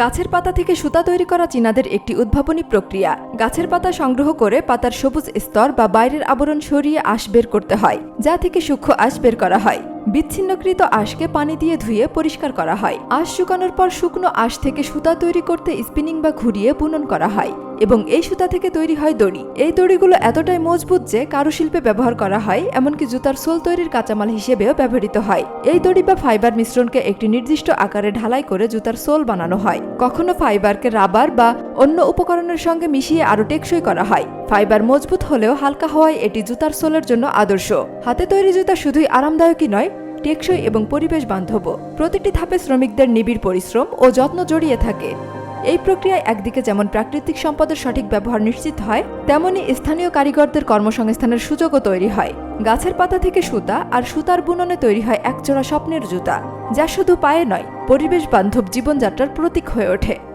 গাছের পাতা থেকে সুতা তৈরি করা চীনাদের একটি উদ্ভাবনী প্রক্রিয়া। গাছের পাতা সংগ্রহ করে পাতার সবুজ স্তর বা বাইরের আবরণ সরিয়ে আশ বের করতে হয়, যা থেকে সূক্ষ্ম আশ বের করা হয়। বিচ্ছিন্নকৃত আঁশকে পানি দিয়ে ধুয়ে পরিষ্কার করা হয়। আঁশ শুকানোর পর শুকনো আঁশ থেকে সুতা তৈরি করতে স্পিনিং বা ঘুরিয়ে বুনন করা হয়। এবং এই সুতা থেকে তৈরি হয় দড়ি। এই দড়িগুলো এতটাই মজবুত যে কারুশিল্পে ব্যবহার করা হয়, এমনকি জুতার সোল তৈরির কাঁচামাল হিসেবেও ব্যবহৃত হয়। এই দড়ি বা ফাইবার মিশ্রণকে একটি নির্দিষ্ট আকারে ঢালাই করে জুতার সোল বানানো হয়। কখনো ফাইবারকে রাবার বা অন্য উপকরণের সঙ্গে মিশিয়ে আরও টেকসই করা হয়। ফাইবার মজবুত হলেও হালকা হওয়ায় এটি জুতার সোলের জন্য আদর্শ। হাতে তৈরি জুতা শুধুই আরামদায়কই নয়, টেকসই এবং পরিবেশ বান্ধব প্রতিটি ধাপে শ্রমিকদের নিবিড় পরিশ্রম ও যত্ন জড়িয়ে থাকে। এই প্রক্রিয়ায় একদিকে যেমন প্রাকৃতিক সম্পদের সঠিক ব্যবহার নিশ্চিত হয়, তেমনি স্থানীয় কারিগরদের কর্মসংস্থানের সুযোগও তৈরি হয়। গাছের পাতা থেকে সুতা আর সুতার বুননে তৈরি হয় একজোড়া স্বপ্নের জুতা, যা শুধু পায়ে নয় পরিবেশ বান্ধব জীবনযাত্রার প্রতীক হয়ে ওঠে।